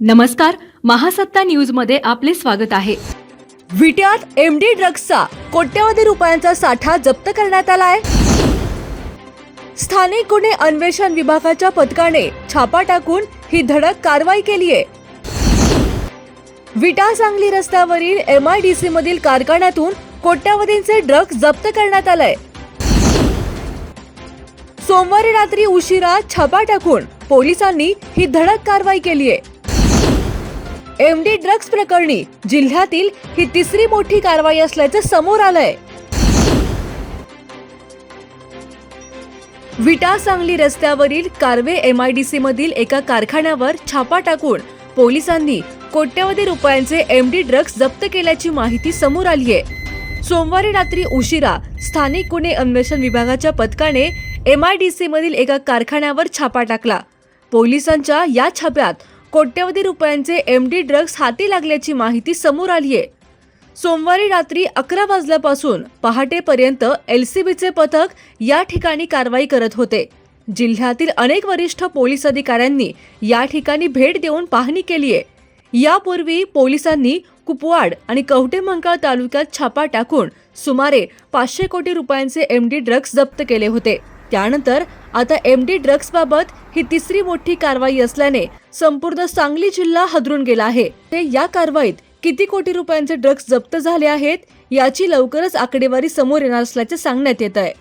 नमस्कार महासत्ता न्यूजमध्ये आपले स्वागत आहे. विट्यात एमडी ड्रग्सचा कोट्यवधी रुपयांचा साठा जप्त करण्यात आला आहे स्थानिक गुन्हे अन्वेषण विभागाच्या पथकाने छापा टाकून ही धडक कारवाई केली आहे विटा सांगली रस्त्यावरील एम आय डी सी मधील कारखान्यातून कोट्यावधींचे ड्रग्ज जप्त करण्यात आलाय. सोमवारी रात्री उशिरा छापा टाकून पोलिसांनी ही धडक कारवाई केली आहे एमडी ड्रग्ज प्रकरणी जिल्ह्यातील ही तिसरी मोठी कारवाई असल्याचं समोर आलंय. विटा सांगली रस्त्यावरील कार्वे एमआयडीसी मधील एका कारखान्यावर छापा टाकून पोलिसांनी कोट्यवधी रुपयांचे एमडी ड्रग्ज जप्त केल्याची माहिती समोर आली आहे सोमवारी रात्री उशिरा स्थानिक गुन्हे अन्वेषण विभागाच्या पथकाने एमआयडीसी मधील एका कारखान्यावर छापा टाकला. पोलिसांच्या या छाप्यात कोट्यवधी रुपयांचे एम डी ड्रग्ज हाती लागल्याची माहिती समोर आली आहे. सोमवारी रात्री अकरा वाजल्यापासून पहाटेपर्यंत एलसीबीचे पथक या ठिकाणी कारवाई करत होते. जिल्ह्यातील अनेक वरिष्ठ पोलीस अधिकाऱ्यांनी या ठिकाणी भेट देऊन पाहणी केली आहे. यापूर्वी पोलिसांनी कुपवाड आणि कवठेमंकाळ तालुक्यात छापा टाकून सुमारे पाचशे कोटी रुपयांचे एम डी ड्रग्ज जप्त केले होते. त्यानंतर आता एम डी ड्रग्सबाबत ही तिसरी मोठी कारवाई असल्याने संपूर्ण सांगली जिल्हा हदरून गेला आहे. ते या कारवाईत किती कोटी रुपयांचे ड्रग्ज जप्त झाले आहेत याची लवकरच आकडेवारी समोर येणार असल्याचे सांगण्यात येत आहे.